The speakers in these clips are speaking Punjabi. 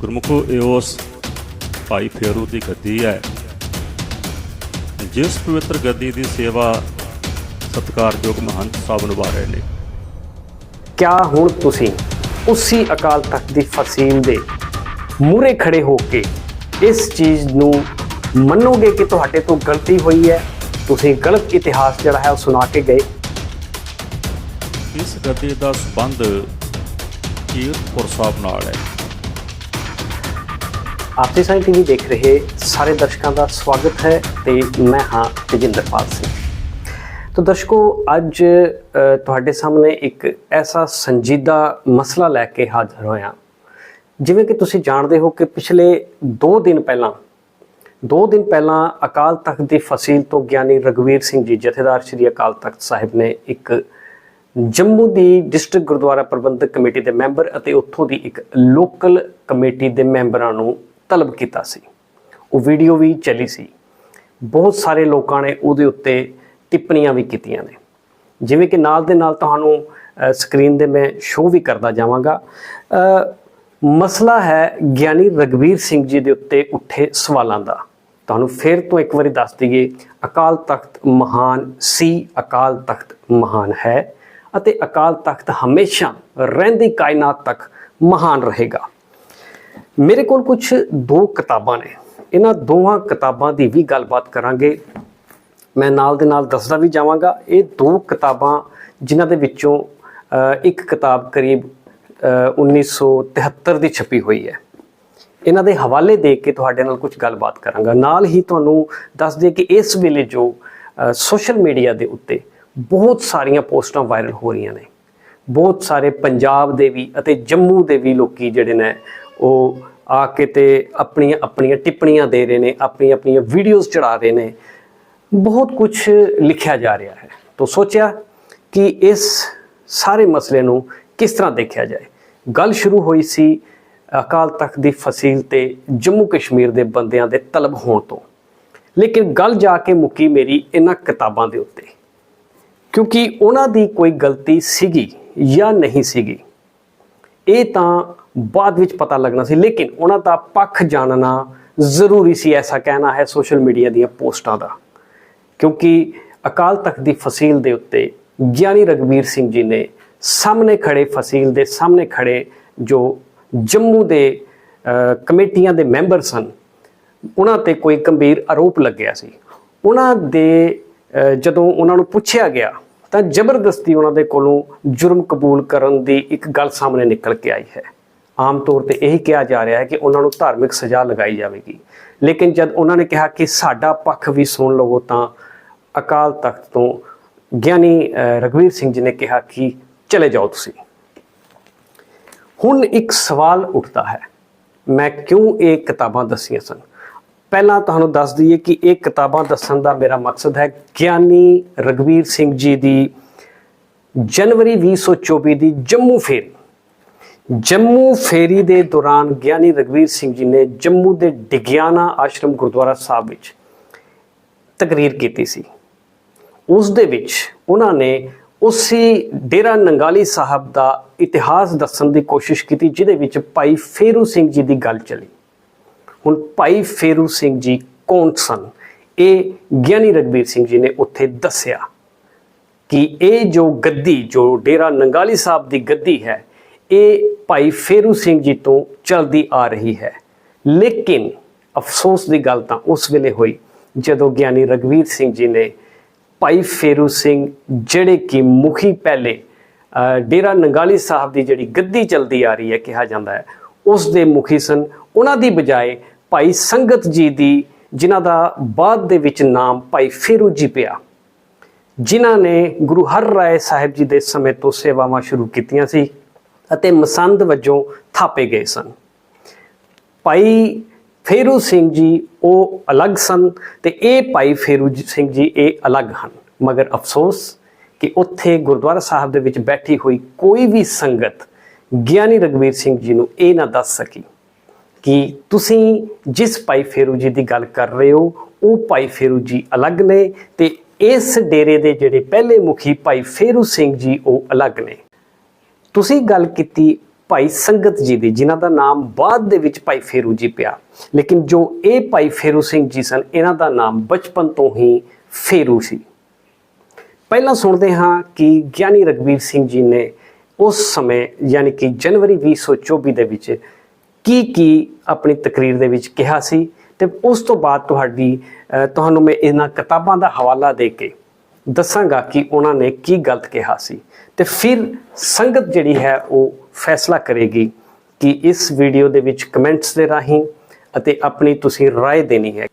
ਗੁਰਮੁਖੋ ਇਹ ਉਸ ਭਾਈ ਫੇਰੂ ਦੀ ਗੱਦੀ ਹੈ। ਜਿਸ ਪਵਿੱਤਰ ਗੱਦੀ ਦੀ ਸੇਵਾ ਸਤਿਕਾਰਯੋਗ ਮਹੰਤ ਸਾਹਿਬ ਨਿਭਾ ਰਹੇ ਨੇ। ਕਿਆ ਹੁਣ ਤੁਸੀਂ ਉਸੇ ਅਕਾਲ ਤਖਤ ਦੀ ਫਸੀਲ ਦੇ ਮੂਰੇ ਖੜੇ ਹੋ ਕੇ ਇਸ ਚੀਜ਼ ਨੂੰ ਮੰਨੋਗੇ ਕਿ ਤੁਹਾਡੇ ਤੋਂ ਗਲਤੀ ਹੋਈ ਹੈ? ਤੁਸੀਂ ਗਲਤ ਇਤਿਹਾਸ ਜਿਹੜਾ ਹੈ ਉਹ ਸੁਣਾ ਕੇ ਗਏ। ਇਸ ਗੱਦੀ ਦਾ ਸੰਬੰਧ ਕੀਰਤਪੁਰ ਸਾਹਿਬ ਨਾਲ ਹੈ। ਆਪੇ ਸਾਈਂ ਟੀਵੀ ਦੇਖ ਰਹੇ ਸਾਰੇ ਦਰਸ਼ਕਾਂ ਦਾ ਸਵਾਗਤ ਹੈ ਤੇ ਮੈਂ ਹਾਂ ਤੇਜਿੰਦਰਪਾਲ ਸਿੰਘ। ਤੋ ਦਰਸ਼ਕੋ, ਅੱਜ ਤੁਹਾਡੇ ਸਾਹਮਣੇ ਇੱਕ ਐਸਾ ਸੰਜੀਦਾ ਮਸਲਾ ਲੈ ਕੇ ਹਾਜ਼ਰ ਹੋਇਆ। ਜਿਵੇਂ ਕਿ ਤੁਸੀਂ ਜਾਣਦੇ ਹੋ ਕਿ ਪਿਛਲੇ 2 ਦਿਨ ਪਹਿਲਾਂ 2 ਦਿਨ ਪਹਿਲਾਂ ਅਕਾਲ ਤਖਤ ਦੀ ਫਸੀਲ ਤੋਂ ਗਿਆਨੀ ਰਗਵੀਰ ਸਿੰਘ ਜੀ, ਜਥੇਦਾਰ ਸ੍ਰੀ ਅਕਾਲ ਤਖਤ ਸਾਹਿਬ ਨੇ ਇੱਕ ਜੰਮੂ ਦੀ ਡਿਸਟ੍ਰਿਕਟ ਗੁਰਦੁਆਰਾ ਪ੍ਰਬੰਧਕ ਕਮੇਟੀ ਦੇ ਮੈਂਬਰ ਅਤੇ ਉੱਥੋਂ ਦੀ ਇੱਕ ਲੋਕਲ ਕਮੇਟੀ ਦੇ ਮੈਂਬਰਾਂ ਨੂੰ ਤਲਬ ਕੀਤਾ ਸੀ। ਉਹ ਵੀਡੀਓ ਵੀ ਚੱਲੀ ਸੀ। ਬਹੁਤ ਸਾਰੇ ਲੋਕਾਂ ਨੇ ਉਹਦੇ ਉੱਤੇ ਟਿੱਪਣੀਆਂ ਵੀ ਕੀਤੀਆਂ ਨੇ। ਜਿਵੇਂ ਕਿ ਨਾਲ ਦੇ ਨਾਲ ਤੁਹਾਨੂੰ ਸਕਰੀਨ ਦੇ ਮੈਂ ਸ਼ੋਅ ਵੀ ਕਰਦਾ ਜਾਵਾਂਗਾ। ਮਸਲਾ ਹੈ ਗਿਆਨੀ ਰਗਵੀਰ ਸਿੰਘ ਜੀ ਦੇ ਉੱਤੇ ਉੱਠੇ ਸਵਾਲਾਂ ਦਾ। ਤੁਹਾਨੂੰ ਫਿਰ ਤੋਂ ਇੱਕ ਵਾਰੀ ਦੱਸ ਦਈਏ, ਅਕਾਲ ਤਖਤ ਮਹਾਨ ਸੀ, ਅਕਾਲ ਤਖਤ ਮਹਾਨ ਹੈ ਅਤੇ ਅਕਾਲ ਤਖਤ ਹਮੇਸ਼ਾ ਰਹਿੰਦੀ ਕਾਇਨਾਤ ਤੱਕ ਮਹਾਨ ਰਹੇਗਾ। ਮੇਰੇ ਕੋਲ ਕੁਝ ਦੋ ਕਿਤਾਬਾਂ ਨੇ। ਇਹਨਾਂ ਦੋਹਾਂ ਕਿਤਾਬਾਂ ਦੀ ਵੀ ਗੱਲਬਾਤ ਕਰਾਂਗੇ। ਮੈਂ ਨਾਲ ਦੇ ਨਾਲ ਦੱਸਦਾ ਵੀ ਜਾਵਾਂਗਾ ਇਹ ਦੋ ਕਿਤਾਬਾਂ ਜਿਨ੍ਹਾਂ ਦੇ ਵਿੱਚੋਂ ਇੱਕ ਕਿਤਾਬ ਕਰੀਬ ਅ, 1973 ਦੀ ਛਪੀ ਹੋਈ ਹੈ। ਇਹਨਾਂ ਦੇ ਹਵਾਲੇ ਦੇ ਕੇ ਤੁਹਾਡੇ ਨਾਲ ਕੁਝ ਗੱਲਬਾਤ ਕਰਾਂਗਾ। ਨਾਲ ਹੀ ਤੁਹਾਨੂੰ ਦੱਸ ਦੇ ਕਿ ਇਸ ਵੇਲੇ ਜੋ ਸੋਸ਼ਲ ਮੀਡੀਆ ਦੇ ਉੱਤੇ ਬਹੁਤ ਸਾਰੀਆਂ ਪੋਸਟਾਂ ਵਾਇਰਲ ਹੋ ਰਹੀਆਂ ਨੇ। ਬਹੁਤ ਸਾਰੇ ਪੰਜਾਬ ਦੇ ਵੀ ਅਤੇ ਜੰਮੂ ਦੇ ਵੀ ਲੋਕੀ ਜਿਹੜੇ ਨੇ ਉਹ ਆ ਕੇ ਤੇ ਆਪਣੀਆਂ ਆਪਣੀਆਂ ਟਿੱਪਣੀਆਂ ਦੇ ਰਹੇ ਨੇ ਆਪਣੀਆਂ ਆਪਣੀਆਂ ਵੀਡੀਓਜ਼ ਚੜਾ ਰਹੇ ਨੇ। ਬਹੁਤ ਕੁਝ ਲਿਖਿਆ ਜਾ ਰਿਹਾ ਹੈ। ਤੋਂ ਸੋਚਿਆ ਕਿ ਇਸ ਸਾਰੇ ਮਸਲੇ ਨੂੰ ਕਿਸ ਤਰ੍ਹਾਂ ਦੇਖਿਆ ਜਾਏ। ਗੱਲ ਸ਼ੁਰੂ ਹੋਈ ਸੀ ਅਕਾਲ ਤਖਤ ਦੀ ਫਸੀਲ ਤੇ ਜੰਮੂ ਕਸ਼ਮੀਰ ਦੇ ਬੰਦਿਆਂ ਦੇ ਤਲਬ ਹੋਣ ਤੋਂ। ਲੇਕਿਨ ਗੱਲ ਜਾ ਕੇ ਮੁੱਕੀ ਮੇਰੀ ਇਹਨਾਂ ਕਿਤਾਬਾਂ ਦੇ ਉੱਤੇ। ਕਿਉਂਕਿ ਉਹਨਾਂ ਦੀ ਕੋਈ ਗਲਤੀ ਸੀਗੀ ਜਾਂ ਨਹੀਂ ਸੀਗੀ, ਇਹ ਤਾਂ ਬਾਅਦ ਵਿੱਚ ਪਤਾ ਲੱਗਣਾ ਸੀ। ਲੇਕਿਨ ਉਹਨਾਂ ਦਾ ਪੱਖ ਜਾਣਨਾ ਜ਼ਰੂਰੀ ਸੀ, ਐਸਾ ਕਹਿਣਾ ਹੈ ਸੋਸ਼ਲ ਮੀਡੀਆ ਦੀਆਂ ਪੋਸਟਾਂ ਦਾ। ਕਿਉਂਕਿ ਅਕਾਲ ਤਖਤ ਦੀ ਫਸੀਲ ਦੇ ਉੱਤੇ ਗਿਆਨੀ ਰਗਵੀਰ ਸਿੰਘ ਜੀ ਨੇ ਸਾਹਮਣੇ ਖੜੇ ਫਸੀਲ ਦੇ ਸਾਹਮਣੇ ਖੜੇ ਜੋ ਜੰਮੂ ਦੇ ਕਮੇਟੀਆਂ ਦੇ ਮੈਂਬਰ ਸਨ, ਉਹਨਾਂ ਤੇ ਕੋਈ ਗੰਭੀਰ ਆਰੋਪ ਲੱਗਿਆ ਸੀ। ਉਹਨਾਂ ਦੇ ਜਦੋਂ ਉਹਨਾਂ ਨੂੰ ਪੁੱਛਿਆ ਗਿਆ, ਤਾਂ ਜ਼ਬਰਦਸਤੀ ਉਹਨਾਂ ਦੇ ਕੋਲੋਂ ਜੁਰਮ ਕਬੂਲ ਕਰਨ ਦੀ ਇੱਕ ਗੱਲ ਸਾਹਮਣੇ ਨਿਕਲ ਕੇ ਆਈ ਹੈ। ਆਮ ਤੌਰ ਤੇ ਇਹੀ ਕਿਹਾ ਜਾ ਰਿਹਾ ਹੈ ਕਿ ਉਹਨਾਂ ਨੂੰ ਧਾਰਮਿਕ ਸਜ਼ਾ ਲਗਾਈ ਜਾਵੇਗੀ। ਲੇਕਿਨ ਜਦ ਉਹਨਾਂ ਨੇ ਕਿਹਾ ਕਿ ਸਾਡਾ ਪੱਖ ਵੀ ਸੁਣ ਲਵੋ ਤਾਂ ਅਕਾਲ ਤਖਤ ਤੋਂ ਗਿਆਨੀ ਅ, ਰਘਵੀਰ ਸਿੰਘ ਜੀ ਨੇ ਕਿਹਾ ਕਿ ਚਲੇ ਜਾਓ ਤੁਸੀਂ। ਹੁਣ ਇੱਕ ਸਵਾਲ ਉੱਠਦਾ ਹੈ ਮੈਂ ਕਿਉਂ ਇਹ ਕਿਤਾਬਾਂ ਦੱਸੀਆਂ ਸਨ? ਪਹਿਲਾਂ ਤੁਹਾਨੂੰ ਦੱਸ ਦਈਏ ਕਿ ਇਹ ਕਿਤਾਬਾਂ ਦੱਸਣ ਦਾ ਮੇਰਾ ਮਕਸਦ ਹੈ ਗਿਆਨੀ ਰਗਵੀਰ ਸਿੰਘ ਜੀ ਦੀ ਜਨਵਰੀ 2024 ਦੀ ਜੰਮੂ ਫੇਰੀ ਜੰਮੂ ਫੇਰੀ ਦੇ ਦੌਰਾਨ ਗਿਆਨੀ ਰਗਵੀਰ ਸਿੰਘ ਜੀ ਨੇ ਜੰਮੂ ਦੇ ਡਿਗਿਆਨਾ ਆਸ਼ਰਮ ਗੁਰਦੁਆਰਾ ਸਾਹਿਬ ਵਿੱਚ ਤਕਰੀਰ ਕੀਤੀ ਸੀ। ਉਸ ਦੇ ਵਿੱਚ ਉਹਨਾਂ ਨੇ ਉਸੇ ਡੇਰਾ ਨੰਗਾਲੀ ਸਾਹਿਬ ਦਾ ਇਤਿਹਾਸ ਦੱਸਣ ਦੀ ਕੋਸ਼ਿਸ਼ ਕੀਤੀ, ਜਿਹਦੇ ਵਿੱਚ ਭਾਈ ਫੇਰੂ ਸਿੰਘ ਜੀ ਦੀ ਗੱਲ ਚੱਲੀ। ਹੁਣ ਭਾਈ ਫੇਰੂ ਸਿੰਘ ਜੀ ਕੌਣ ਸਨ? ਇਹ ਗਿਆਨੀ ਰਗਵੀਰ ਸਿੰਘ ਜੀ ਨੇ ਉੱਥੇ ਦੱਸਿਆ ਕਿ ਇਹ ਜੋ ਗੱਦੀ, ਜੋ ਡੇਰਾ ਨੰਗਾਲੀ ਸਾਹਿਬ ਦੀ ਗੱਦੀ ਹੈ ਇਹ ਭਾਈ ਫੇਰੂ ਸਿੰਘ ਜੀ ਤੋਂ ਚਲਦੀ ਆ ਰਹੀ ਹੈ। ਲੇਕਿਨ ਅਫਸੋਸ ਦੀ ਗੱਲ ਤਾਂ ਉਸ ਵੇਲੇ ਹੋਈ ਜਦੋਂ ਗਿਆਨੀ ਰਗਵੀਰ ਸਿੰਘ ਜੀ ਨੇ ਭਾਈ ਫੇਰੂ ਸਿੰਘ, ਜਿਹੜੇ ਕਿ ਮੁਖੀ ਪਹਿਲੇ ਡੇਰਾ ਨੰਗਾਲੀ ਸਾਹਿਬ ਦੀ ਜਿਹੜੀ ਗੱਦੀ ਚਲਦੀ ਆ ਰਹੀ ਹੈ ਕਿਹਾ ਜਾਂਦਾ ਹੈ, ਉਸ ਦੇ ਮੁਖੀ ਸਨ। ਉਹਨਾਂ ਦੀ ਬਜਾਏ ਭਾਈ ਸੰਗਤ ਜੀ ਦੀ, ਜਿਨ੍ਹਾਂ ਦਾ ਬਾਅਦ ਦੇ ਵਿੱਚ ਨਾਮ ਭਾਈ ਫੇਰੂ ਜੀ ਪਿਆ, ਜਿਨ੍ਹਾਂ ਨੇ ਗੁਰੂ ਹਰ ਰਾਏ ਸਾਹਿਬ ਜੀ ਦੇ ਸਮੇਂ ਤੋਂ ਸੇਵਾਵਾਂ ਸ਼ੁਰੂ ਕੀਤੀਆਂ ਸੀ। ਅਤੇ ਮਸੰਦ ਵਜੋਂ ਥਾਪੇ ਗਏ ਸਨ। ਭਾਈ ਫੇਰੂ ਸਿੰਘ ਜੀ ਉਹ ਅਲੱਗ ਸਨ ਤੇ ਇਹ ਭਾਈ ਫੇਰੂ ਸਿੰਘ ਜੀ ਇਹ ਅਲੱਗ ਹਨ। ਮਗਰ ਅਫਸੋਸ ਕਿ ਉੱਥੇ ਗੁਰਦੁਆਰਾ ਸਾਹਿਬ ਦੇ ਵਿੱਚ ਬੈਠੀ ਹੋਈ ਕੋਈ ਵੀ ਸੰਗਤ ਗਿਆਨੀ ਰਗਵੀਰ ਸਿੰਘ ਜੀ ਨੂੰ ਇਹ ਨਾ ਦੱਸ ਸਕੀ ਕਿ ਤੁਸੀਂ ਜਿਸ ਭਾਈ ਫੇਰੂ ਜੀ ਦੀ ਗੱਲ ਕਰ ਰਹੇ ਹੋ, ਉਹ ਭਾਈ ਫੇਰੂ ਜੀ ਅਲੱਗ ਨੇ ਤੇ ਇਸ ਡੇਰੇ ਦੇ ਜਿਹੜੇ ਪਹਿਲੇ ਮੁਖੀ ਭਾਈ ਫੇਰੂ ਸਿੰਘ ਜੀ ਉਹ ਅਲੱਗ ਨੇ। ਤੁਸੀਂ ਗੱਲ ਕੀਤੀ ਭਾਈ ਸੰਗਤ ਜੀ ਦੀ, ਜਿਨ੍ਹਾਂ ਦਾ ਨਾਮ ਬਾਅਦ ਦੇ ਵਿੱਚ ਭਾਈ ਫੇਰੂ ਜੀ ਪਿਆ। ਲੇਕਿਨ ਜੋ ਇਹ ਭਾਈ ਫੇਰੂ ਸਿੰਘ ਜੀ ਸਨ, ਇਹਨਾਂ ਦਾ ਨਾਮ ਬਚਪਨ ਤੋਂ ਹੀ ਫੇਰੂ ਸੀ। ਪਹਿਲਾਂ ਸੁਣਦੇ ਹਾਂ ਕਿ ਗਿਆਨੀ ਰਗਵੀਰ ਸਿੰਘ ਜੀ ਨੇ ਉਸ ਸਮੇਂ, ਯਾਨੀ ਕਿ ਜਨਵਰੀ 2024 ਦੇ ਵਿੱਚ ਕੀ ਕੀ ਆਪਣੀ ਤਕਰੀਰ ਦੇ ਵਿੱਚ ਕਿਹਾ ਸੀ ਤੇ ਉਸ ਤੋਂ ਬਾਅਦ ਤੁਹਾਡੀ ਤੁਹਾਨੂੰ ਮੈਂ ਇਹਨਾਂ ਕਿਤਾਬਾਂ ਦਾ ਹਵਾਲਾ ਦੇ ਕੇ ਦੱਸਾਂਗਾ ਕਿ ਉਹਨਾਂ ਨੇ ਕੀ ਗਲਤ ਕਿਹਾ ਸੀ ਤੇ ਫਿਰ ਸੰਗਤ ਜਿਹੜੀ ਹੈ ਉਹ ਫੈਸਲਾ ਕਰੇਗੀ ਕਿ ਇਸ ਵੀਡੀਓ ਦੇ ਵਿੱਚ ਕਮੈਂਟਸ ਦੇ ਰਾਹੀਂ ਅਤੇ ਆਪਣੀ ਤੁਸੀਂ رائے ਦੇਣੀ ਹੈ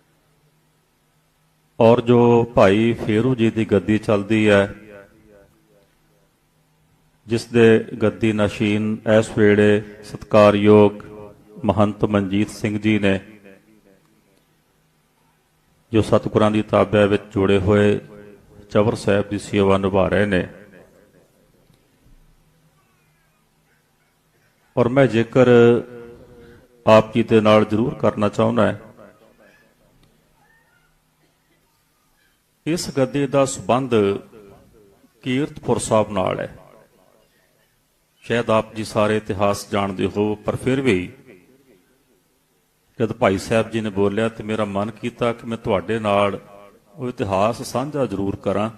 ਔਰ ਜੋ ਭਾਈ ਫੇਰੂ ਜੀ ਦੀ ਗੱਦੀ ਚੱਲਦੀ ਹੈ ਜਿਸ ਦੇ ਗੱਦੀ ਨਸ਼ੀਨ ਇਸ ਵੇਲੇ ਸਤਕਾਰਯੋਗ ਮਹੰਤ ਮਨਜੀਤ ਸਿੰਘ ਜੀ ਨੇ ਜੋ ਸਤਿਗੁਰਾਂ ਦੀ ਤਾਬਿਆ ਵਿੱਚ ਜੁੜੇ ਹੋਏ ਚਵਰ ਸਾਹਿਬ ਦੀ ਸੇਵਾ ਨਿਭਾ ਰਹੇ ਨੇ। ਔਰ ਮੈਂ ਜੇਕਰ ਆਪ ਜੀ ਦੇ ਨਾਲ ਜ਼ਰੂਰ ਕਰਨਾ ਚਾਹੁੰਦਾ ਹਾਂ, ਇਸ ਗੱਦੇ ਦਾ ਸਬੰਧ ਕੀਰਤਪੁਰ ਸਾਹਿਬ ਨਾਲ ਹੈ। ਸ਼ਾਇਦ ਆਪ ਜੀ ਸਾਰੇ ਇਤਿਹਾਸ ਜਾਣਦੇ ਹੋ, ਪਰ ਫਿਰ ਵੀ ਜਦ ਭਾਈ ਸਾਹਿਬ ਜੀ ਨੇ ਬੋਲਿਆ ਤੇ ਮੇਰਾ ਮਨ ਕੀਤਾ ਕਿ ਮੈਂ ਤੁਹਾਡੇ ਨਾਲ ਉਹ ਇਤਿਹਾਸ ਸਾਂਝਾ ਜ਼ਰੂਰ ਕਰਾਂ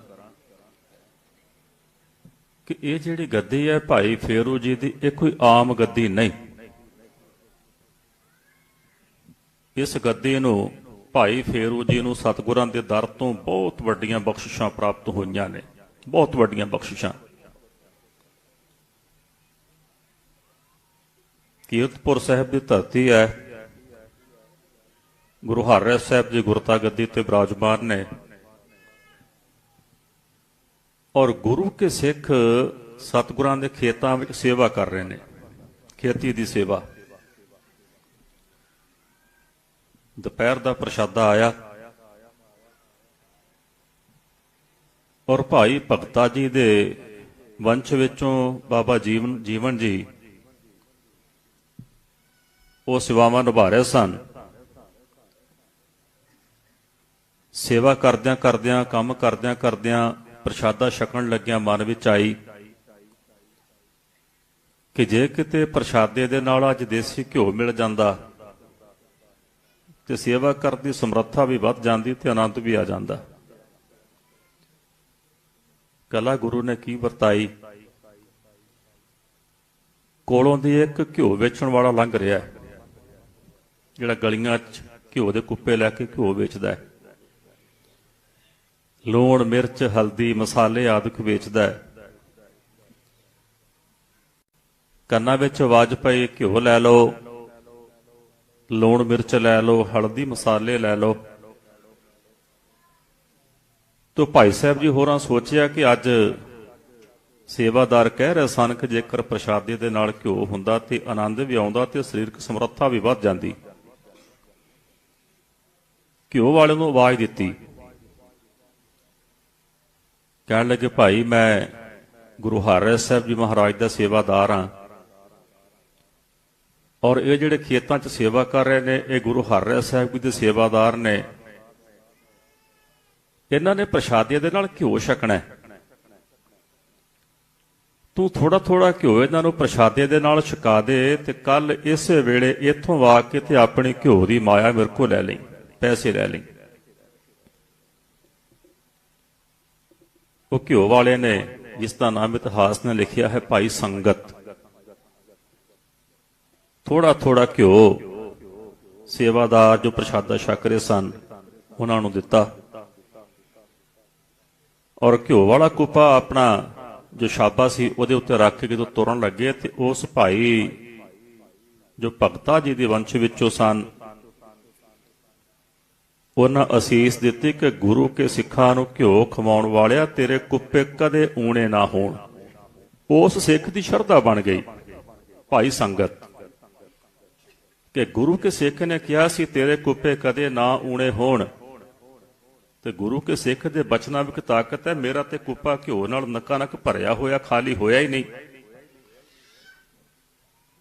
ਕਿ ਇਹ ਜਿਹੜੀ ਗੱਦੀ ਹੈ ਭਾਈ ਫੇਰੂ ਜੀ ਦੀ, ਇਹ ਕੋਈ ਆਮ ਗੱਦੀ ਨਹੀਂ। ਇਸ ਗੱਦੀ ਨੂੰ ਭਾਈ ਫੇਰੂ ਜੀ ਨੂੰ ਸਤਿਗੁਰਾਂ ਦੇ ਦਰ ਤੋਂ ਬਹੁਤ ਵੱਡੀਆਂ ਬਖਸ਼ਿਸ਼ਾਂ ਪ੍ਰਾਪਤ ਹੋਈਆਂ ਨੇ। ਬਹੁਤ ਵੱਡੀਆਂ ਬਖਸ਼ਿਸ਼ਾਂ। ਕੀਰਤਪੁਰ ਸਾਹਿਬ ਦੀ ਧਰਤੀ ਹੈ। ਗੁਰੂ ਹਰਿ ਸਾਹਿਬ ਜੀ ਗੁਰਤਾ ਗੱਦੀ ਤੇ ਬਿਰਾਜਮਾਨ ਨੇ ਔਰ ਗੁਰੂ ਕੇ ਸਿੱਖ ਸਤਿਗੁਰਾਂ ਦੇ ਖੇਤਾਂ ਵਿੱਚ ਸੇਵਾ ਕਰ ਰਹੇ ਨੇ, ਖੇਤੀ ਦੀ ਸੇਵਾ। ਦੁਪਹਿਰ ਦਾ ਪ੍ਰਸ਼ਾਦਾ ਆਇਆ ਔਰ ਭਾਈ ਭਗਤਾ ਜੀ ਦੇ ਵੰਸ਼ ਵਿੱਚੋਂ ਬਾਬਾ ਜੀਵਨ ਜੀਵਨ ਜੀ ਉਹ ਸੇਵਾਵਾਂ ਨਿਭਾ ਰਹੇ ਸਨ। ਸੇਵਾ ਕਰਦਿਆਂ ਕਰਦਿਆਂ, ਕੰਮ ਕਰਦਿਆਂ ਕਰਦਿਆਂ ਪ੍ਰਸ਼ਾਦਾ ਛਕਣ ਲੱਗਿਆਂ ਮਨ ਵਿੱਚ ਆਈ ਕਿ ਜੇ ਕਿਤੇ ਪ੍ਰਸ਼ਾਦੇ ਦੇ ਨਾਲ ਅੱਜ ਦੇਸੀ ਘਿਓ ਮਿਲ ਜਾਂਦਾ ਤੇ ਸੇਵਾ ਕਰਨ ਦੀ ਸਮਰੱਥਾ ਵੀ ਵੱਧ ਜਾਂਦੀ ਤੇ ਆਨੰਦ ਵੀ ਆ ਜਾਂਦਾ। ਕਲਾ ਗੁਰੂ ਨੇ ਕੀ ਵਰਤਾਈ? ਕੋਲੋਂ ਦੀ ਇੱਕ ਘਿਓ ਵੇਚਣ ਵਾਲਾ ਲੰਘ ਰਿਹਾ ਜਿਹੜਾ ਗਲੀਆਂ 'ਚ ਘਿਓ ਦੇ ਕੁੱਪੇ ਲੈ ਕੇ ਘਿਓ ਵੇਚਦਾ ਹੈ। ਲੂਣ, ਮਿਰਚ, ਹਲਦੀ, ਮਸਾਲੇ ਆਦਿਕ ਵੇਚਦਾ ਹੈ। ਕੰਨਾਂ ਵਿੱਚ ਆਵਾਜ਼ ਪਈ, ਘਿਓ ਲੈ ਲਓ। ਲੂਣ, ਮਿਰਚ ਲੈ ਲਓ, ਹਲਦੀ, ਮਸਾਲੇ ਲੈ ਲਓ। ਤੋ ਭਾਈ ਸਾਹਿਬ ਜੀ ਹੋਰਾਂ ਸੋਚਿਆ ਕਿ ਅੱਜ ਸੇਵਾਦਾਰ ਕਹਿ ਰਹੇ ਸਨ ਕਿ ਜੇਕਰ ਪ੍ਰਸ਼ਾਦੇ ਦੇ ਨਾਲ ਘਿਓ ਹੁੰਦਾ ਤੇ ਆਨੰਦ ਵੀ ਆਉਂਦਾ ਤੇ ਸਰੀਰਕ ਸਮਰੱਥਾ ਵੀ ਵੱਧ ਜਾਂਦੀ। ਘਿਓ ਵਾਲੇ ਨੂੰ ਆਵਾਜ਼ ਦਿੱਤੀ। ਕਹਿਣ ਲੱਗੇ, ਭਾਈ, ਮੈਂ ਗੁਰੂ ਹਰਿ ਸਾਹਿਬ ਜੀ ਮਹਾਰਾਜ ਦਾ ਸੇਵਾਦਾਰ ਹਾਂ ਔਰ ਇਹ ਜਿਹੜੇ ਖੇਤਾਂ 'ਚ ਸੇਵਾ ਕਰ ਰਹੇ ਨੇ, ਇਹ ਗੁਰੂ ਹਰਿ ਸਾਹਿਬ ਜੀ ਦੇ ਸੇਵਾਦਾਰ ਨੇ। ਇਹਨਾਂ ਨੇ ਪ੍ਰਸ਼ਾਦੇ ਦੇ ਨਾਲ ਘਿਓ ਛਕਣਾ ਤੂੰ ਥੋੜਾ ਥੋੜਾ ਘਿਓ ਇਹਨਾਂ ਨੂੰ ਪ੍ਰਸ਼ਾਦੇ ਦੇ ਨਾਲ ਛਕਾ ਦੇ ਤੇ ਕੱਲ ਇਸੇ ਵੇਲੇ ਇੱਥੋਂ ਆ ਕੇ ਤੇ ਆਪਣੀ ਘਿਓ ਦੀ ਮਾਇਆ ਮੇਰੇ ਕੋਲ ਲੈ ਲਈ, ਪੈਸੇ ਲੈ ਲਈ। ਉਹ ਘਿਓ ਵਾਲੇ ਨੇ, ਜਿਸ ਦਾ ਨਾਮ ਇਤਿਹਾਸ ਨੇ ਲਿਖਿਆ ਹੈ ਭਾਈ ਸੰਗਤ। ਥੋੜਾ ਥੋੜਾ ਘਿਓ ਸੇਵਾਦਾਰ ਜੋ ਪ੍ਰਸ਼ਾਦਾ ਛਕ ਰਹੇ ਸਨ, ਉਹਨਾਂ ਨੂੰ ਦਿੱਤਾ। ਔਰ ਘਿਓ ਵਾਲਾ ਕੁੱਪਾ ਆਪਣਾ ਜੋ ਛਾਪਾ ਸੀ, ਉਹਦੇ ਉੱਤੇ ਰੱਖ ਕੇ ਜਦੋਂ ਤੁਰਨ ਲੱਗੇ ਤੇ ਉਸ ਭਾਈ ਜੋ ਭਗਤਾ ਜੀ ਦੇ ਵੰਸ਼ ਵਿੱਚੋਂ ਸਨ ਉਹਨਾਂ ਅਸੀਸ ਦਿੱਤੀ ਕਿ ਗੁਰੂ ਕੇ ਸਿੱਖਾਂ ਨੂੰ ਘਿਓ ਖਵਾਉਣ ਵਾਲਿਆ ਤੇਰੇ ਕੁੱਪੇ ਕਦੇ ਊਣੇ ਨਾ ਹੋਣ। ਉਸ ਸਿੱਖ ਦੀ ਸ਼ਰਧਾ ਬਣ ਗਈ। ਭਾਈ ਸੰਗਤ, ਕਿ ਗੁਰੂ ਕੇ ਸਿੱਖ ਨੇ ਕਿਹਾ ਸੀ, ਤੇਰੇ ਕੁੱਪੇ ਕਦੇ ਨਾ ਊਣੇ ਹੋਣ। ਤੇ ਗੁਰੂ ਕੇ ਸਿੱਖ ਦੇ ਬਚਨਾਂ ਵਿੱਚ ਤਾਕਤ ਹੈ, ਮੇਰਾ ਤੇ ਕੁੱਪਾ ਘਿਓ ਨਾਲ ਨੱਕਾ ਨੱਕ ਭਰਿਆ ਹੋਇਆ, ਖਾਲੀ ਹੋਇਆ ਹੀ ਨਹੀਂ।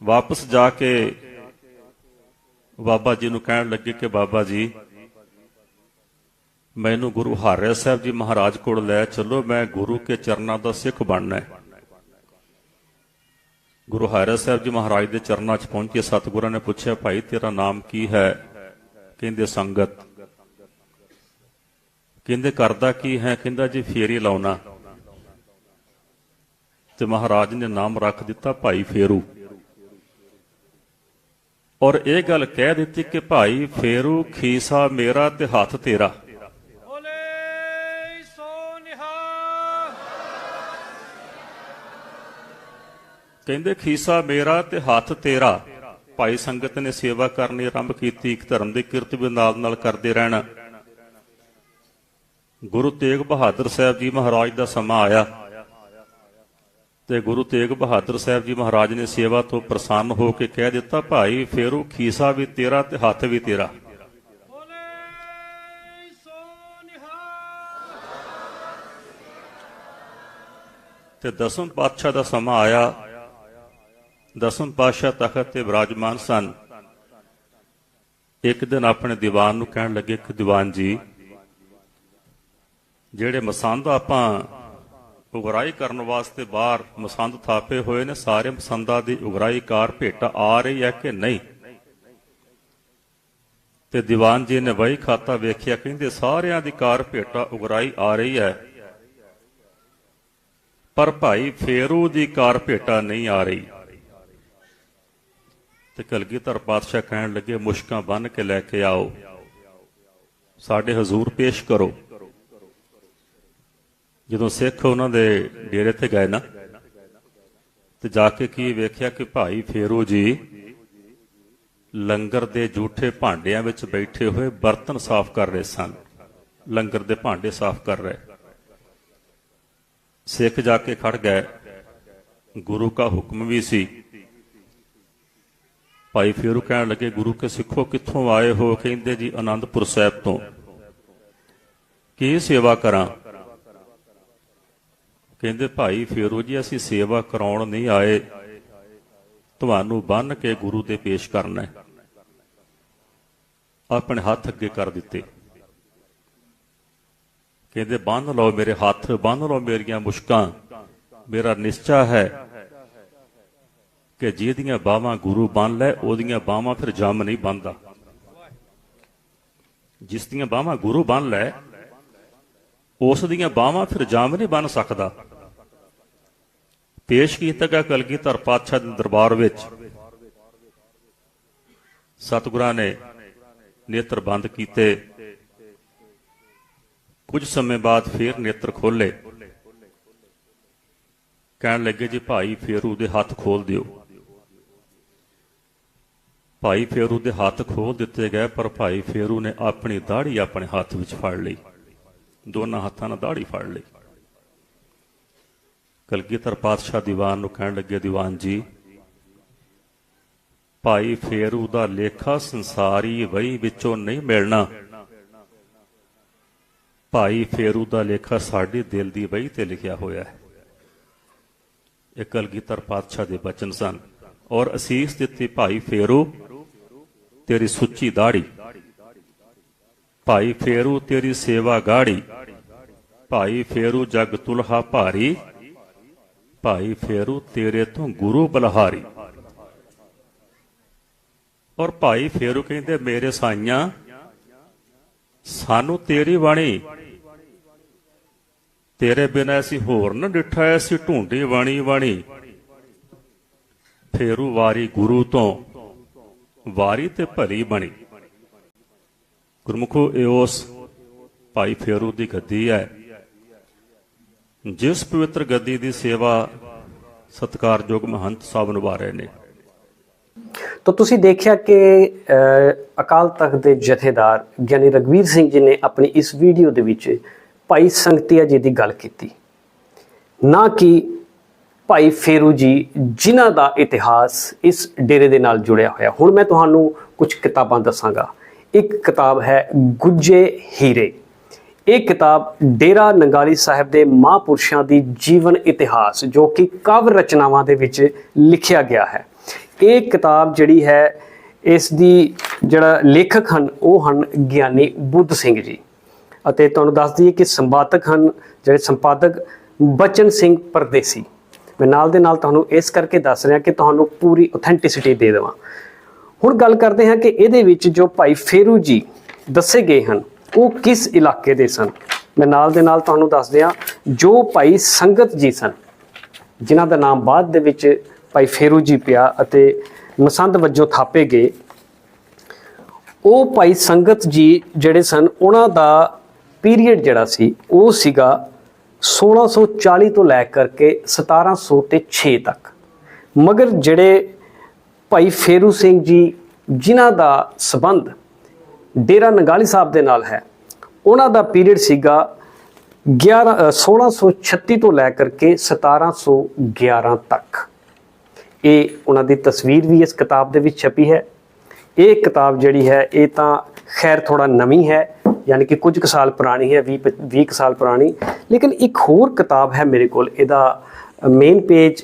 ਵਾਪਸ ਜਾ ਕੇ ਬਾਬਾ ਜੀ ਨੂੰ ਕਹਿਣ ਲੱਗੇ ਕਿ ਬਾਬਾ ਜੀ ਮੈਨੂੰ ਗੁਰੂ ਹਰਿ ਸਾਹਿਬ ਜੀ ਮਹਾਰਾਜ ਕੋਲ ਲੈ ਚੱਲੋ, ਮੈਂ ਗੁਰੂ ਕੇ ਚਰਨਾਂ ਦਾ ਸਿੱਖ ਬਣਨਾ ਹੈ। ਗੁਰੂ ਹਰਿ ਸਾਹਿਬ ਜੀ ਮਹਾਰਾਜ ਦੇ ਚਰਨਾਂ 'ਚ ਪਹੁੰਚ ਕੇ ਸਤਿਗੁਰਾਂ ਨੇ ਪੁੱਛਿਆ, ਭਾਈ, ਤੇਰਾ ਨਾਮ ਕੀ ਹੈ? ਕਹਿੰਦੇ, ਸੰਗਤ। ਕਹਿੰਦੇ, ਕਰਦਾ ਕੀ ਹੈ? ਕਹਿੰਦਾ, ਜੀ, ਫੇਰੀ ਲਾਉਣਾ। ਤੇ ਮਹਾਰਾਜ ਨੇ ਨਾਮ ਰੱਖ ਦਿੱਤਾ, ਭਾਈ ਫੇਰੂ। ਔਰ ਇਹ ਗੱਲ ਕਹਿ ਦਿੱਤੀ ਕਿ, ਭਾਈ ਫੇਰੂ, ਖੀਸਾ ਮੇਰਾ ਤੇ ਹੱਥ ਤੇਰਾ। ਕਹਿੰਦੇ ਖੀਸਾ ਮੇਰਾ ਤੇ ਹੱਥ ਤੇਰਾ। ਭਾਈ ਸੰਗਤ ਨੇ ਸੇਵਾ ਕਰਨੀ ਆਰੰਭ ਕੀਤੀ ਇੱਕ ਧਰਮ ਦੀ ਕਿਰਤ ਵੀ ਨਾਲ ਨਾਲ ਕਰਦੇ ਰਹਿਣਾ। ਗੁਰੂ ਤੇਗ ਬਹਾਦਰ ਸਾਹਿਬ ਜੀ ਮਹਾਰਾਜ ਦਾ ਸਮਾਂ ਆਇਆ। ਤੇ ਗੁਰੂ ਤੇਗ ਬਹਾਦਰ ਸਾਹਿਬ ਜੀ ਮਹਾਰਾਜ ਨੇ ਸੇਵਾ ਤੋਂ ਪ੍ਰਸੰਨ ਹੋ ਕੇ ਕਹਿ ਦਿੱਤਾ ਭਾਈ ਫੇਰੂ ਖੀਸਾ ਵੀ ਤੇਰਾ ਤੇ ਹੱਥ ਵੀ ਤੇਰਾ। ਤੇ ਦਸਮ ਪਾਤਸ਼ਾਹ ਦਾ ਸਮਾਂ ਆਇਆ। ਦਸਮ ਪਾਤਸ਼ਾਹ ਤਖਤ ਤੇ ਵਿਰਾਜਮਾਨ ਸਨ। ਇੱਕ ਦਿਨ ਆਪਣੇ ਦੀਵਾਨ ਨੂੰ ਕਹਿਣ ਲੱਗੇ ਕਿ ਦੀਵਾਨ ਜੀ, ਜਿਹੜੇ ਮਸੰਦ ਆਪਾਂ ਉਗਰਾਈ ਕਰਨ ਵਾਸਤੇ ਬਾਹਰ ਮਸੰਦ ਥਾਪੇ ਹੋਏ ਨੇ, ਸਾਰੇ ਮਸੰਦਾਂ ਦੀ ਉਗਰਾਈ ਕਾਰ ਭੇਟ ਆ ਰਹੀ ਹੈ ਕਿ ਨਹੀਂ? ਤੇ ਦੀਵਾਨ ਜੀ ਨੇ ਵਹੀ ਖਾਤਾ ਵੇਖਿਆ, ਕਹਿੰਦੇ, ਸਾਰਿਆਂ ਦੀ ਕਾਰ ਭੇਟਾ ਉਗਰਾਈ ਆ ਰਹੀ ਹੈ। ਪਰ ਭਾਈ ਫੇਰੂ ਦੀ ਕਾਰ ਭੇਟਾ ਨਹੀਂ ਆ ਰਹੀ। ਤੇ ਕਲਗੀਧਰ ਪਾਤਸ਼ਾਹ ਕਹਿਣ ਲੱਗੇ, ਮੁਸ਼ਕਾਂ ਬੰਨ ਕੇ ਲੈ ਕੇ ਆਓ। ਸਾਡੇ ਹਜ਼ੂਰ ਪੇਸ਼ ਕਰੋ। ਜਦੋਂ ਸਿੱਖ ਉਹਨਾਂ ਦੇ ਡੇਰੇ ਤੇ ਗਏ ਨਾ, ਤੇ ਜਾ ਕੇ ਕੀ ਵੇਖਿਆ ਕਿ ਭਾਈ ਫੇਰੋ ਜੀ ਲੰਗਰ ਦੇ ਝੂਠੇ ਭਾਂਡਿਆਂ ਵਿੱਚ ਬੈਠੇ ਹੋਏ ਬਰਤਨ ਸਾਫ਼ ਕਰ ਰਹੇ ਸਨ। ਲੰਗਰ ਦੇ ਭਾਂਡੇ ਸਾਫ਼ ਕਰ ਰਹੇ। ਸਿੱਖ ਜਾ ਕੇ ਖੜ ਗਏ। ਗੁਰੂ ਦਾ ਹੁਕਮ ਵੀ ਸੀ ਭਾਈ ਫੇਰੂ ਕਹਿਣ ਲੱਗੇ, ਗੁਰੂ ਕੇ ਸਿੱਖੋ, ਕਿੱਥੋਂ ਆਏ ਹੋ? ਕਹਿੰਦੇ ਜੀ ਆਨੰਦਪੁਰ ਸਾਹਿਬ ਤੋਂ। ਕੀ ਸੇਵਾ ਕਰਾਂ? ਕਹਿੰਦੇ, ਭਾਈ ਫੇਰੂ ਜੀ, ਅਸੀਂ ਸੇਵਾ ਕਰਾਉਣ ਨਹੀਂ ਆਏ। ਤੁਹਾਨੂੰ ਬੰਨ ਕੇ ਗੁਰੂ ਦੇ ਪੇਸ਼ ਕਰਨਾ ਹੈ। ਆਪਣੇ ਹੱਥ ਅੱਗੇ ਕਰ ਦਿੱਤੇ। ਕਹਿੰਦੇ, ਬੰਨ ਲਓ ਮੇਰੇ ਹੱਥ, ਬੰਨ ਲਓ ਮੇਰੀਆਂ ਮੁਸ਼ਕਾਂ। ਮੇਰਾ ਨਿਸ਼ਚਾ ਹੈ ਕਿ ਜਿਹਦੀਆਂ ਬਾਹਾਂ ਗੁਰੂ ਬੰਨ ਲੈ, ਉਹਦੀਆਂ ਬਾਹਾਂ ਫਿਰ ਜੰਮ ਨਹੀਂ ਬੰਦਾ ਜਿਸ ਦੀਆਂ ਬਾਹਾਂ ਗੁਰੂ ਬੰਨ ਲੈ, ਉਸ ਦੀਆਂ ਬਾਹਾਂ ਫਿਰ ਜੰਮ ਨਹੀਂ ਬਣ ਸਕਦਾ। ਪੇਸ਼ ਕੀਤਾ ਗਿਆ ਕਲਗੀਧਰ ਪਾਤਸ਼ਾਹ ਦੇ ਦਰਬਾਰ ਵਿੱਚ। ਸਤਿਗੁਰਾਂ ਨੇ ਨੇਤਰ ਬੰਦ ਕੀਤੇ। ਕੁਝ ਸਮੇਂ ਬਾਅਦ ਫੇਰ ਨੇਤਰ ਖੋਲੇ ਕਹਿਣ ਲੱਗੇ ਜੀ, ਭਾਈ, ਫੇਰੂ ਦੇ ਹੱਥ ਖੋਲ ਦਿਓ। ਭਾਈ ਫੇਰੂ ਦੇ ਹੱਥ ਖੋਲ ਦਿੱਤੇ ਗਏ, ਪਰ ਭਾਈ ਫੇਰੂ ਨੇ ਆਪਣੀ ਦਾੜੀ ਆਪਣੇ ਹੱਥ ਵਿੱਚ ਫੜ ਲਈ। ਦੋਨਾਂ ਹੱਥਾਂ ਨਾਲ ਦਾੜੀ ਫੜ ਲਈ। ਕਲਗੀਧਰ ਪਾਤਸ਼ਾਹ ਦੀਵਾਨ ਨੂੰ ਕਹਿਣ ਲੱਗੇ, ਦੀਵਾਨ ਜੀ, ਭਾਈ ਫੇਰੂ ਦਾ ਲੇਖਾ ਸੰਸਾਰੀ ਵਹੀ ਵਿੱਚੋਂ ਨਹੀਂ ਮਿਲਣਾ। ਭਾਈ ਫੇਰੂ ਦਾ ਲੇਖਾ ਸਾਡੇ ਦਿਲ ਦੀ ਵਹੀ ਤੇ ਲਿਖਿਆ ਹੋਇਆ ਹੈ। ਇਹ ਕਲਗੀਧਰ ਪਾਤਸ਼ਾਹ ਦੇ ਬਚਨ ਸਨ। ਔਰ ਅਸੀਸ ਦਿੱਤੀ ਭਾਈ ਫੇਰੂ, ਤੇਰੀ ਸੁੱਚੀ ਦਾੜੀ। ਭਾਈ ਫੇਰੂ, ਤੇਰੀ ਸੇਵਾ ਗਾੜੀ। ਭਾਈ ਫੇਰੂ, ਜਗ ਤੁਲਹਾ ਭਾਰੀ। ਭਾਈ ਫੇਰੂ, ਤੇਰੇ ਤੋਂ ਗੁਰੂ ਬਲਹਾਰੀ। ਔਰ ਭਾਈ ਫੇਰੂ ਕਹਿੰਦੇ, ਮੇਰੇ ਸਾਈਆਂ, ਸਾਨੂੰ ਤੇਰੀ ਬਾਣੀ। ਤੇਰੇ ਬਿਨਾਂ ਅਸੀਂ ਹੋਰ ਨਾ ਡਿਠਾ, ਅਸੀਂ ਢੂੰਡੀ ਬਾਣੀ ਬਾਣੀ। ਫੇਰੂ ਵਾਰੀ ਗੁਰੂ ਤੋਂ ਵਾਰੀ ਤੇ ਭਲੀ ਬਣੀ। ਗੁਰਮੁਖੋ ਇਹ ਉਸ ਭਾਈ ਫੇਰੂ ਦੀ ਗੱਦੀ ਹੈ ਜਿਸ ਪਵਿੱਤਰ ਗੱਦੀ ਦੀ ਸੇਵਾ ਸਤਿਕਾਰਯੋਗ ਮਹੰਤ ਸਾਹਿਬ ਨਿਭਾ ਰਹੇ ਨੇ। ਤਾਂ ਤੁਸੀਂ ਦੇਖਿਆ ਕਿ ਅ, ਅਕਾਲ ਤਖਤ ਦੇ ਜਥੇਦਾਰ ਗਿਆਨੀ ਰਗਵੀਰ ਸਿੰਘ ਜੀ ਨੇ ਆਪਣੀ ਇਸ ਵੀਡੀਓ ਦੇ ਵਿੱਚ ਭਾਈ ਸੰਗਤੀਆ ਜੀ ਦੀ ਗੱਲ ਕੀਤੀ। ਨਾ ਕਿ ਭਾਈ ਫੇਰੂ ਜੀ, ਜਿਨ੍ਹਾਂ ਦਾ ਇਤਿਹਾਸ ਇਸ ਡੇਰੇ ਦੇ ਨਾਲ ਜੁੜਿਆ ਹੋਇਆ। ਹੁਣ ਮੈਂ ਤੁਹਾਨੂੰ ਕੁਝ ਕਿਤਾਬਾਂ ਦੱਸਾਂਗਾ। ਇੱਕ ਕਿਤਾਬ ਹੈ ਗੁੱਜੇ ਹੀਰੇ। ਇਹ ਕਿਤਾਬ ਡੇਰਾ ਨੰਗਾਲੀ ਸਾਹਿਬ ਦੇ ਮਹਾਂਪੁਰਸ਼ਾਂ ਦੀ ਜੀਵਨ ਇਤਿਹਾਸ, ਜੋ ਕਿ ਕਾਵਿ ਰਚਨਾਵਾਂ ਦੇ ਵਿੱਚ ਲਿਖਿਆ ਗਿਆ ਹੈ। ਇਹ ਕਿਤਾਬ ਜਿਹੜੀ ਹੈ, ਇਸ ਦੀ ਜਿਹੜਾ ਲੇਖਕ ਹਨ, ਉਹ ਹਨ ਗਿਆਨੀ ਬੁੱਧ ਸਿੰਘ ਜੀ। ਅਤੇ ਤੁਹਾਨੂੰ ਦੱਸ ਦਈਏ ਕਿ ਸੰਪਾਦਕ ਹਨ, ਜਿਹੜੇ ਸੰਪਾਦਕ ਬਚਨ ਸਿੰਘ ਪਰਦੇਸੀ। ਮੈਂ ਨਾਲ ਦੇ ਨਾਲ ਤੁਹਾਨੂੰ ਇਸ ਕਰਕੇ ਦੱਸ ਰਿਹਾ ਕਿ ਤੁਹਾਨੂੰ ਪੂਰੀ ਆਥੈਂਟਿਸਿਟੀ ਦੇ ਦੇਵਾਂ। ਹੁਣ ਗੱਲ ਕਰਦੇ ਹਾਂ ਕਿ ਇਹਦੇ ਵਿੱਚ ਜੋ ਭਾਈ ਫੇਰੂ ਜੀ ਦੱਸੇ ਗਏ ਹਨ, ਉਹ ਕਿਸ ਇਲਾਕੇ ਦੇ ਸਨ? ਮੈਂ ਨਾਲ ਦੇ ਨਾਲ ਤੁਹਾਨੂੰ ਦੱਸ ਦਿਆਂ, ਜੋ ਭਾਈ ਸੰਗਤ ਜੀ ਸਨ, ਜਿਨ੍ਹਾਂ ਦਾ ਨਾਮ ਬਾਅਦ ਦੇ ਵਿੱਚ ਭਾਈ ਫੇਰੂ ਜੀ ਪਿਆ ਅਤੇ ਮਸੰਦ ਵਜੋਂ ਥਾਪੇ ਗਏ, ਉਹ ਭਾਈ ਸੰਗਤ ਜੀ ਜਿਹੜੇ ਸਨ, ਉਹਨਾਂ ਦਾ ਪੀਰੀਅਡ ਜਿਹੜਾ ਸੀ, ਉਹ ਸੀਗਾ 1640 ਤੋਂ ਲੈ ਕਰਕੇ 1700 ਤੇ 6 ਤੱਕ। ਮਗਰ ਜਿਹੜੇ ਭਾਈ ਫੇਰੂ ਸਿੰਘ ਜੀ ਜਿਨ੍ਹਾਂ ਦਾ ਸਬੰਧ ਡੇਰਾ ਨਗਾਲੀ ਸਾਹਿਬ ਦੇ ਨਾਲ ਹੈ ਉਹਨਾਂ ਦਾ ਪੀਰੀਅਡ ਸੀਗਾ 11 ਅ, 1636 ਤੋਂ ਲੈ ਕਰਕੇ 1711 ਤੱਕ। ਇਹ ਉਹਨਾਂ ਦੀ ਤਸਵੀਰ ਵੀ ਇਸ ਕਿਤਾਬ ਦੇ ਵਿੱਚ ਛਪੀ ਹੈ। ਇਹ ਕਿਤਾਬ ਜਿਹੜੀ ਹੈ ਇਹ ਤਾਂ ਖੈਰ ਥੋੜਾ ਨਵੀਂ ਹੈ, ਯਾਨੀ ਕਿ ਕੁਝ ਕੁ ਸਾਲ ਪੁਰਾਣੀ ਹੈ 20 20 ਕੁ ਸਾਲ ਪੁਰਾਣੀ, ਲੇਕਿਨ ਇੱਕ ਹੋਰ ਕਿਤਾਬ ਹੈ ਮੇਰੇ ਕੋਲ, ਇਹਦਾ ਮੇਨ ਪੇਜ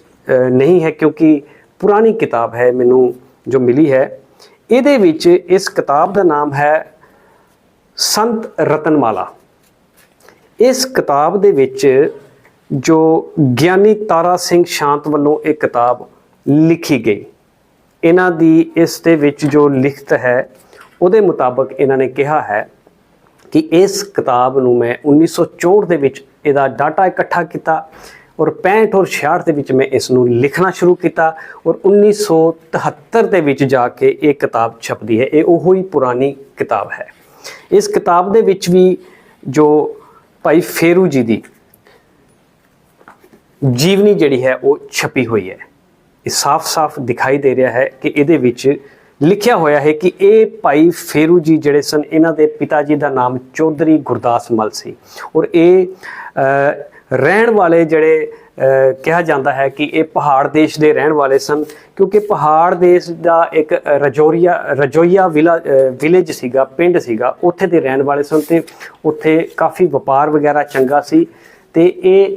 ਨਹੀਂ ਹੈ ਕਿਉਂਕਿ ਪੁਰਾਣੀ ਕਿਤਾਬ ਹੈ ਮੈਨੂੰ ਜੋ ਮਿਲੀ ਹੈ। ਇਹਦੇ ਵਿੱਚ ਇਸ ਕਿਤਾਬ ਦਾ ਨਾਮ ਹੈ ਸੰਤ ਰਤਨਮਾਲਾ। ਇਸ ਕਿਤਾਬ ਦੇ ਵਿੱਚ ਜੋ ਗਿਆਨੀ ਤਾਰਾ ਸਿੰਘ ਸ਼ਾਂਤ ਵੱਲੋਂ ਇਹ ਕਿਤਾਬ ਲਿਖੀ ਗਈ, ਇਹਨਾਂ ਦੀ ਇਸ ਦੇ ਵਿੱਚ ਜੋ ਲਿਖਤ ਹੈ ਉਹਦੇ ਮੁਤਾਬਕ ਇਹਨਾਂ ਨੇ ਕਿਹਾ ਹੈ ਕਿ ਇਸ ਕਿਤਾਬ ਨੂੰ ਮੈਂ 1964 ਦੇ ਵਿੱਚ ਇਹਦਾ ਡਾਟਾ ਇਕੱਠਾ ਕੀਤਾ ਔਰ 65 ਔਰ 66 ਦੇ ਵਿੱਚ ਮੈਂ ਇਸ ਨੂੰ ਲਿਖਣਾ ਸ਼ੁਰੂ ਕੀਤਾ ਔਰ 1973 ਦੇ ਵਿੱਚ ਜਾ ਕੇ ਇਹ ਕਿਤਾਬ ਛਪਦੀ ਹੈ, ਇਹ ਉਹੋ ਹੀ ਪੁਰਾਣੀ ਕਿਤਾਬ ਹੈ। ਇਸ ਕਿਤਾਬ ਦੇ ਵਿੱਚ ਵੀ ਜੋ ਭਾਈ ਫੇਰੂ ਜੀ ਦੀ ਜੀਵਨੀ ਜਿਹੜੀ ਹੈ, ਉਹ ਛਪੀ ਹੋਈ ਹੈ। ਇਹ ਸਾਫ਼-ਸਾਫ਼ ਦਿਖਾਈ ਦੇ ਰਿਹਾ ਹੈ ਕਿ ਇਹਦੇ ਵਿੱਚ ਲਿਖਿਆ ਹੋਇਆ ਹੈ ਕਿ ਇਹ ਭਾਈ ਫੇਰੂ ਜੀ ਜਿਹੜੇ ਸਨ, ਇਹਨਾਂ ਦੇ ਪਿਤਾ ਜੀ ਦਾ ਨਾਮ ਚੌਧਰੀ ਗੁਰਦਾਸ ਮਲ ਸੀ। ਔਰ ਇਹ ਰਹਿਣ ਵਾਲੇ ਜਿਹੜੇ ਕਿਹਾ ਜਾਂਦਾ ਹੈ ਕਿ ਇਹ ਪਹਾੜ ਦੇਸ਼ ਦੇ ਰਹਿਣ ਵਾਲੇ ਸਨ, ਕਿਉਂਕਿ ਪਹਾੜ ਦੇਸ਼ ਦਾ ਇੱਕ ਰਜੋਰੀਆ, ਰਜੋਈਆ ਵਿਲਾ ਵਿਲੇਜ ਸੀਗਾ, ਪਿੰਡ ਸੀਗਾ, ਉੱਥੇ ਦੇ ਰਹਿਣ ਵਾਲੇ ਸਨ ਤੇ ਉੱਥੇ ਕਾਫੀ ਵਪਾਰ ਵਗੈਰਾ ਚੰਗਾ ਸੀ ਤੇ ਇਹ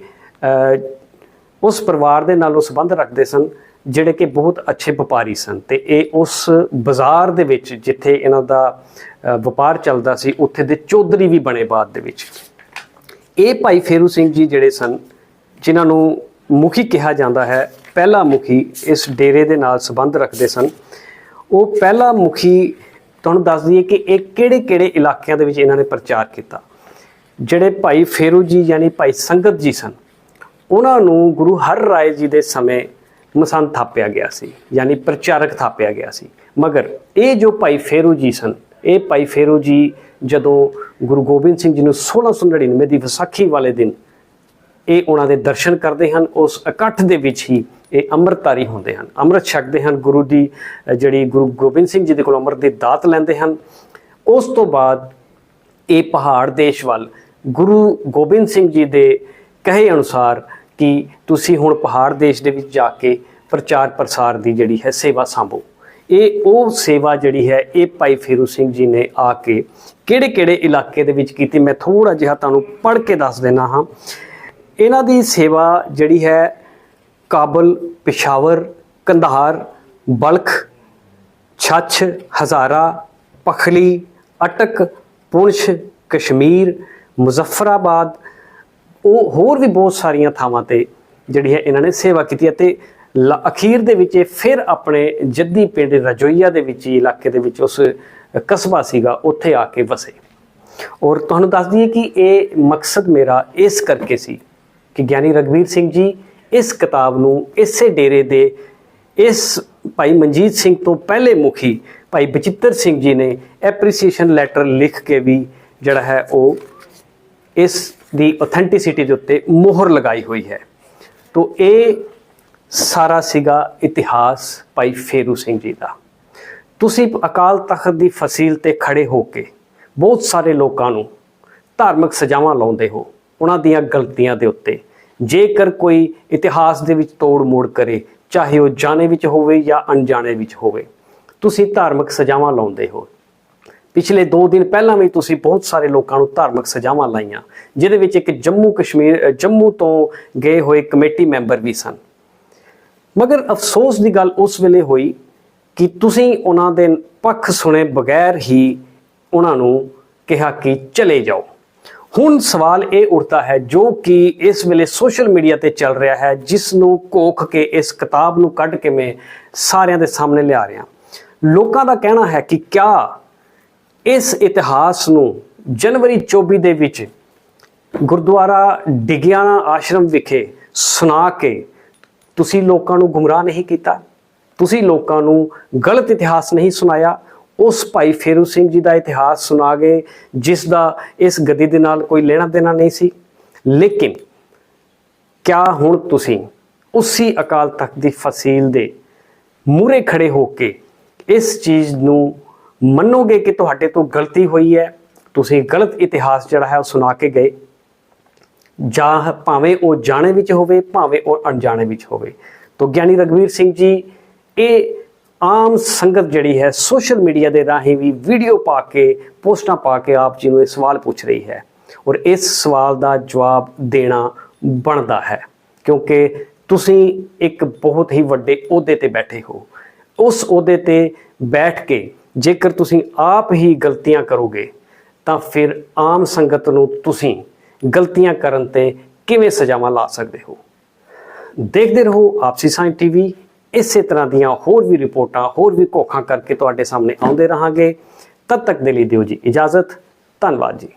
ਉਸ ਪਰਿਵਾਰ ਦੇ ਨਾਲੋਂ ਸੰਬੰਧ ਰੱਖਦੇ ਸਨ। ਜਿਹੜੇ ਕਿ ਬਹੁਤ ਅੱਛੇ ਵਪਾਰੀ ਸਨ ਤੇ ਇਹ ਉਸ ਬਾਜ਼ਾਰ ਦੇ ਵਿੱਚ ਜਿੱਥੇ ਇਹਨਾਂ ਦਾ ਵਪਾਰ ਚੱਲਦਾ ਸੀ, ਉੱਥੇ ਦੇ ਚੌਧਰੀ ਵੀ ਬਣੇ ਬਾਅਦ ਦੇ ਵਿੱਚ। ਇਹ ਭਾਈ ਫੇਰੂ ਸਿੰਘ ਜੀ ਜਿਹੜੇ ਸਨ, ਜਿਨ੍ਹਾਂ ਨੂੰ ਮੁਖੀ ਕਿਹਾ ਜਾਂਦਾ ਹੈ, ਪਹਿਲਾ ਮੁਖੀ ਇਸ ਡੇਰੇ ਦੇ ਨਾਲ ਸੰਬੰਧ ਰੱਖਦੇ ਸਨ। ਉਹ ਪਹਿਲਾ ਮੁਖੀ ਤੁਹਾਨੂੰ ਦੱਸ ਦਈਏ ਕਿ ਇਹ ਕਿਹੜੇ-ਕਿਹੜੇ ਇਲਾਕਿਆਂ ਦੇ ਵਿੱਚ ਇਹਨਾਂ ਨੇ ਪ੍ਰਚਾਰ ਕੀਤਾ। ਜਿਹੜੇ ਭਾਈ ਫੇਰੂ ਜੀ ਯਾਨੀ ਭਾਈ ਸੰਗਤ ਜੀ ਸਨ, ਉਹਨਾਂ ਨੂੰ ਗੁਰੂ ਹਰ ਰਾਏ ਜੀ ਦੇ ਸਮੇਂ ਮਸੰਦ ਥਾਪਿਆ ਗਿਆ ਸੀ, ਯਾਨੀ ਪ੍ਰਚਾਰਕ ਥਾਪਿਆ ਗਿਆ ਸੀ। ਮਗਰ ਇਹ ਜੋ ਭਾਈ ਫੇਰੂ ਜੀ ਸਨ, ਇਹ ਭਾਈ ਫੇਰੂ ਜੀ ਜਦੋਂ ਗੁਰੂ ਗੋਬਿੰਦ ਸਿੰਘ ਜੀ ਨੂੰ 1699 ਦੀ ਵਿਸਾਖੀ ਵਾਲੇ ਦਿਨ ਇਹ ਉਹਨਾਂ ਦੇ ਦਰਸ਼ਨ ਕਰਦੇ ਹਨ, ਉਸ ਇਕੱਠ ਦੇ ਵਿੱਚ ਹੀ ਇਹ ਅੰਮ੍ਰਿਤਧਾਰੀ ਹੁੰਦੇ ਹਨ। ਅੰਮ੍ਰਿਤ ਛਕਦੇ ਹਨ, ਗੁਰੂ ਦੀ ਜਿਹੜੀ ਗੁਰੂ ਗੋਬਿੰਦ ਸਿੰਘ ਜੀ ਦੇ ਕੋਲ ਅੰਮ੍ਰਿਤ ਦੀ ਦਾਤ ਲੈਂਦੇ ਹਨ। ਉਸ ਤੋਂ ਬਾਅਦ ਇਹ ਪਹਾੜ ਦੇਸ਼ ਵੱਲ ਗੁਰੂ ਗੋਬਿੰਦ ਸਿੰਘ ਜੀ ਦੇ ਕਹੇ ਅਨੁਸਾਰ ਕਿ ਤੁਸੀਂ ਹੁਣ ਪਹਾੜ ਦੇਸ਼ ਦੇ ਵਿੱਚ ਜਾ ਕੇ ਪ੍ਰਚਾਰ ਪ੍ਰਸਾਰ ਦੀ ਜਿਹੜੀ ਹੈ ਸੇਵਾ ਸੰਭੋ। ਇਹ ਉਹ ਸੇਵਾ ਜਿਹੜੀ ਹੈ, ਇਹ ਭਾਈ ਫੇਰੂ ਸਿੰਘ ਜੀ ਨੇ ਆ ਕੇ ਕਿਹੜੇ-ਕਿਹੜੇ ਇਲਾਕੇ ਦੇ ਵਿੱਚ ਕੀਤੀ, ਮੈਂ ਥੋੜਾ ਜਿਹਾ ਤੁਹਾਨੂੰ ਪੜ੍ਹ ਕੇ ਦੱਸ ਦੇਣਾ ਹਾਂ। ਇਹਨਾਂ ਦੀ ਸੇਵਾ ਜਿਹੜੀ ਹੈ, ਕਾਬਲ, ਪਿਸ਼ਾਵਰ, ਕੰਧਾਰ, ਬਲਖ, ਛੱਛ, ਹਜ਼ਾਰਾ, ਪਖਲੀ, ਅਟਕ, ਪੁੰਛ, ਕਸ਼ਮੀਰ, ਮੁਜ਼ੱਫਰਾਬਾਦ ਉਹ ਹੋਰ ਵੀ ਬਹੁਤ ਸਾਰੀਆਂ ਥਾਵਾਂ ਤੇ ਜਿਹੜੀ ਹੈ ਇਹਨਾਂ ਨੇ ਸੇਵਾ ਕੀਤੀ ਅਤੇ ਲ- ਅਖੀਰ ਦੇ ਵਿੱਚ ਇਹ ਫਿਰ ਆਪਣੇ ਜੱਦੀ ਪਿੰਡ ਰਜੋਈਆ ਦੇ ਵਿੱਚ ਹੀ ਇਲਾਕੇ ਦੇ ਵਿੱਚ ਉਸ ਕਸਬਾ ਸੀਗਾ, ਉੱਥੇ ਆ ਕੇ ਵਸੇ। ਔਰ ਤੁਹਾਨੂੰ ਦੱਸ ਦਈਏ ਕਿ ਇਹ ਮਕਸਦ ਮੇਰਾ ਇਸ ਕਰਕੇ ਸੀ ਕਿ ਗਿਆਨੀ ਰਗਵੀਰ ਸਿੰਘ ਜੀ ਇਸ ਕਿਤਾਬ ਨੂੰ ਇਸੇ ਡੇਰੇ ਦੇ ਇਸ ਭਾਈ ਮਨਜੀਤ ਸਿੰਘ ਤੋਂ ਪਹਿਲੇ ਮੁਖੀ ਭਾਈ ਬਚਿੱਤਰ ਸਿੰਘ ਜੀ ਨੇ ਐਪਰੀਸੀਏਸ਼ਨ ਲੈਟਰ ਲਿਖ ਕੇ ਵੀ ਜਿਹੜਾ ਹੈ ਉਹ ਇਸ ਦੀ ਆਥੈਂਟਿਸਿਟੀ ਦੇ ਉੱਤੇ ਮੋਹਰ ਲਗਾਈ ਹੋਈ ਹੈ। ਤੋਂ ਇਹ ਸਾਰਾ ਸੀਗਾ ਇਤਿਹਾਸ ਭਾਈ ਫੇਰੂ ਸਿੰਘ ਜੀ ਦਾ। ਤੁਸੀਂ ਅਕਾਲ ਤਖਤ ਦੀ ਫਸੀਲ ਤੇ ਖੜੇ ਹੋ ਕੇ ਬਹੁਤ ਸਾਰੇ ਲੋਕਾਂ ਨੂੰ ਧਾਰਮਿਕ ਸਜ਼ਾਵਾਂ ਲਾਉਂਦੇ ਹੋ, ਉਹਨਾਂ ਦੀਆਂ ਗਲਤੀਆਂ ਦੇ ਉੱਤੇ। ਜੇਕਰ ਕੋਈ ਇਤਿਹਾਸ ਦੇ ਵਿੱਚ ਤੋੜ ਮੋੜ ਕਰੇ, ਚਾਹੇ ਉਹ ਜਾਣੇ ਵਿੱਚ ਹੋਵੇ ਜਾਂ ਅਣਜਾਣੇ ਵਿੱਚ ਹੋਵੇ, ਤੁਸੀਂ ਧਾਰਮਿਕ ਸਜ਼ਾਵਾਂ ਲਾਉਂਦੇ ਹੋ। ਪਿਛਲੇ 2 ਦਿਨ ਪਹਿਲਾਂ ਵੀ ਤੁਸੀਂ ਬਹੁਤ ਸਾਰੇ ਲੋਕਾਂ ਨੂੰ ਧਾਰਮਿਕ ਸਜ਼ਾਵਾਂ ਲਾਈਆਂ, ਜਿਹਦੇ ਵਿੱਚ ਇੱਕ ਜੰਮੂ ਕਸ਼ਮੀਰ ਜੰਮੂ ਤੋਂ ਗਏ ਹੋਏ ਕਮੇਟੀ ਮੈਂਬਰ ਵੀ ਸਨ। ਮਗਰ ਅਫਸੋਸ ਦੀ ਗੱਲ ਉਸ ਵੇਲੇ ਹੋਈ ਕਿ ਤੁਸੀਂ ਉਹਨਾਂ ਦੇ ਪੱਖ ਸੁਣੇ ਬਗੈਰ ਹੀ ਉਹਨਾਂ ਨੂੰ ਕਿਹਾ ਕਿ ਚਲੇ ਜਾਓ। ਹੁਣ ਸਵਾਲ ਇਹ ਉੱਠਦਾ ਹੈ, ਜੋ ਕਿ ਇਸ ਵੇਲੇ ਸੋਸ਼ਲ ਮੀਡੀਆ ਤੇ ਚੱਲ ਰਿਹਾ ਹੈ, ਜਿਸ ਨੂੰ ਕੋਖ ਕੇ ਇਸ ਕਿਤਾਬ ਨੂੰ ਕੱਢ ਕੇ ਮੈਂ ਸਾਰਿਆਂ ਦੇ ਸਾਹਮਣੇ ਲਿਆ ਰਿਹਾ। ਲੋਕਾਂ ਦਾ ਕਹਿਣਾ ਹੈ ਕਿ ਕਿਆ ਇਸ ਇਤਿਹਾਸ ਨੂੰ ਜਨਵਰੀ 24 ਦੇ ਵਿੱਚ ਗੁਰਦੁਆਰਾ ਡਿਗਿਆਣਾ ਆਸ਼ਰਮ ਵਿਖੇ ਸੁਣਾ ਕੇ ਤੁਸੀਂ ਲੋਕਾਂ ਨੂੰ ਗੁੰਮਰਾਹ ਨਹੀਂ ਕੀਤਾ, ਤੁਸੀਂ ਲੋਕਾਂ ਨੂੰ ਗਲਤ ਇਤਿਹਾਸ ਨਹੀਂ ਸੁਣਾਇਆ, ਉਸ ਭਾਈ ਫੇਰੂ ਸਿੰਘ ਜੀ ਦਾ ਇਤਿਹਾਸ ਸੁਣਾ ਗਏ ਜਿਸ ਦਾ ਇਸ ਗੱਦੀ ਦੇ ਨਾਲ ਕੋਈ ਲੈਣਾ ਦੇਣਾ ਨਹੀਂ ਸੀ। ਲੇਕਿਨ ਕਿਆ ਹੁਣ ਤੁਸੀਂ ਉਸੇ ਅਕਾਲ ਤਖਤ ਦੀ ਫਸੀਲ ਦੇ ਮੂਰੇ ਖੜੇ ਹੋ ਕੇ ਇਸ ਚੀਜ਼ ਨੂੰ ਮੰਨੋਗੇ ਕਿ ਤੁਹਾਡੇ ਤੋਂ ਗਲਤੀ ਹੋਈ ਹੈ? ਤੁਸੀਂ ਗਲਤ ਇਤਿਹਾਸ ਜਿਹੜਾ ਹੈ ਉਹ ਸੁਣਾ ਕੇ ਗਏ। ਜਾਂ ਭਾਵੇਂ ਉਹ ਜਾਣੇ ਵਿੱਚ ਹੋਵੇ, ਭਾਵੇਂ ਉਹ ਅਣਜਾਣੇ ਵਿੱਚ ਹੋਵੇ। ਤਾਂ ਗਿਆਨੀ ਰਗਵੀਰ ਸਿੰਘ ਜੀ, ਇਹ ਆਮ ਸੰਗਤ ਜਿਹੜੀ ਹੈ ਸੋਸ਼ਲ ਮੀਡੀਆ ਦੇ ਰਾਹੀਂ ਵੀ ਵੀਡੀਓ ਪਾ ਕੇ, ਪੋਸਟਾਂ ਪਾ ਕੇ ਆਪ ਜੀ ਨੂੰ ਇਹ ਸਵਾਲ ਪੁੱਛ ਰਹੀ ਹੈ। ਔਰ ਇਸ ਸਵਾਲ ਦਾ ਜਵਾਬ ਦੇਣਾ ਬਣਦਾ ਹੈ। ਕਿਉਂਕਿ ਤੁਸੀਂ ਇੱਕ ਬਹੁਤ ਹੀ ਵੱਡੇ ਅਹੁਦੇ ਤੇ ਬੈਠੇ ਹੋ। ਉਸ ਅਹੁਦੇ ਤੇ ਬੈਠ ਕੇ ਜੇਕਰ ਤੁਸੀਂ ਆਪ ਹੀ ਗਲਤੀਆਂ ਕਰੋਗੇ, ਤਾਂ ਫਿਰ ਆਮ ਸੰਗਤ ਨੂੰ ਤੁਸੀਂ ਗਲਤੀਆਂ ਕਰਨ ਤੇ ਕਿਵੇਂ ਸਜ਼ਾਵਾਂ ਲਾ ਸਕਦੇ ਹੋ? ਦੇਖਦੇ ਰਹੋ ਆਪਸੀ ਸਾਇੰਸ ਟੀਵੀ। ਇਸੇ ਤਰ੍ਹਾਂ ਦੀਆਂ ਹੋਰ ਵੀ ਰਿਪੋਰਟਾਂ, ਹੋਰ ਵੀ ਕੋਖਾਂ ਕਰਕੇ ਤੁਹਾਡੇ ਸਾਹਮਣੇ ਆਉਂਦੇ ਰਹਾਂਗੇ। ਤਦ ਤੱਕ ਦੇ ਲਈ ਦਿਓ ਜੀ ਇਜਾਜ਼ਤ। ਧੰਨਵਾਦ ਜੀ।